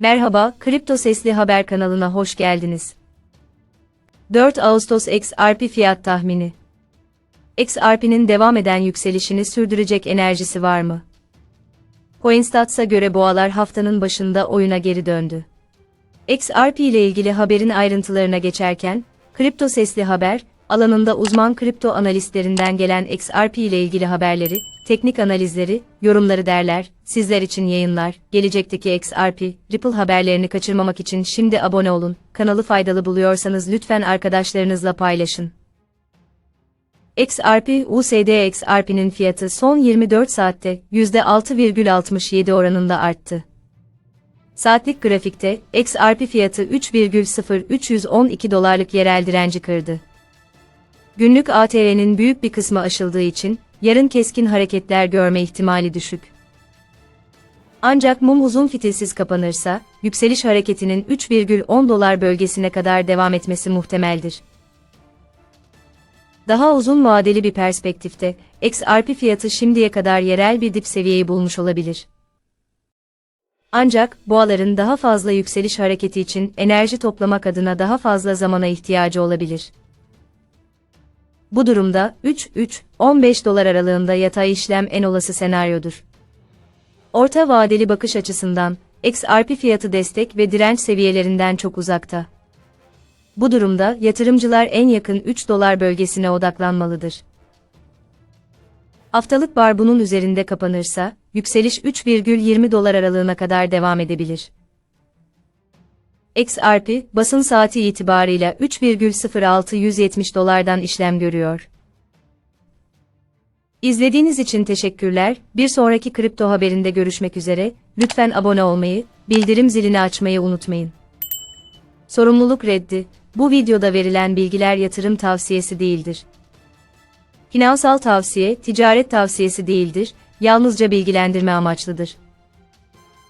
Merhaba, Kripto Sesli Haber kanalına hoş geldiniz. 4 Ağustos XRP fiyat tahmini. XRP'nin devam eden yükselişini sürdürecek enerjisi var mı? Coinstats'a göre boğalar haftanın başında oyuna geri döndü. XRP ile ilgili haberin ayrıntılarına geçerken, Kripto Sesli Haber, alanında uzman kripto analistlerinden gelen XRP ile ilgili haberleri, teknik analizleri, yorumları derler, sizler için yayınlar, gelecekteki XRP, Ripple haberlerini kaçırmamak için şimdi abone olun, kanalı faydalı buluyorsanız lütfen arkadaşlarınızla paylaşın. XRP, USD XRP'nin fiyatı son 24 saatte %6,67 oranında arttı. Saatlik grafikte, XRP fiyatı 3,0312 dolarlık yerel direnci kırdı. Günlük ATR'nin büyük bir kısmı aşıldığı için, yarın keskin hareketler görme ihtimali düşük. Ancak mum uzun fitilsiz kapanırsa, yükseliş hareketinin 3,10 dolar bölgesine kadar devam etmesi muhtemeldir. Daha uzun vadeli bir perspektifte, XRP fiyatı şimdiye kadar yerel bir dip seviyeyi bulmuş olabilir. Ancak, boğaların daha fazla yükseliş hareketi için enerji toplamak adına daha fazla zamana ihtiyacı olabilir. Bu durumda 3-3-15 dolar aralığında yatay işlem en olası senaryodur. Orta vadeli bakış açısından, XRP fiyatı destek ve direnç seviyelerinden çok uzakta. Bu durumda yatırımcılar en yakın 3 dolar bölgesine odaklanmalıdır. Haftalık bar bunun üzerinde kapanırsa, yükseliş 3,20 dolar aralığına kadar devam edebilir. XRP, basın saati itibarıyla 3,0670 dolardan işlem görüyor. İzlediğiniz için teşekkürler. Bir sonraki kripto haberinde görüşmek üzere. Lütfen abone olmayı, bildirim zilini açmayı unutmayın. Sorumluluk reddi. Bu videoda verilen bilgiler yatırım tavsiyesi değildir. Finansal tavsiye, ticaret tavsiyesi değildir, yalnızca bilgilendirme amaçlıdır.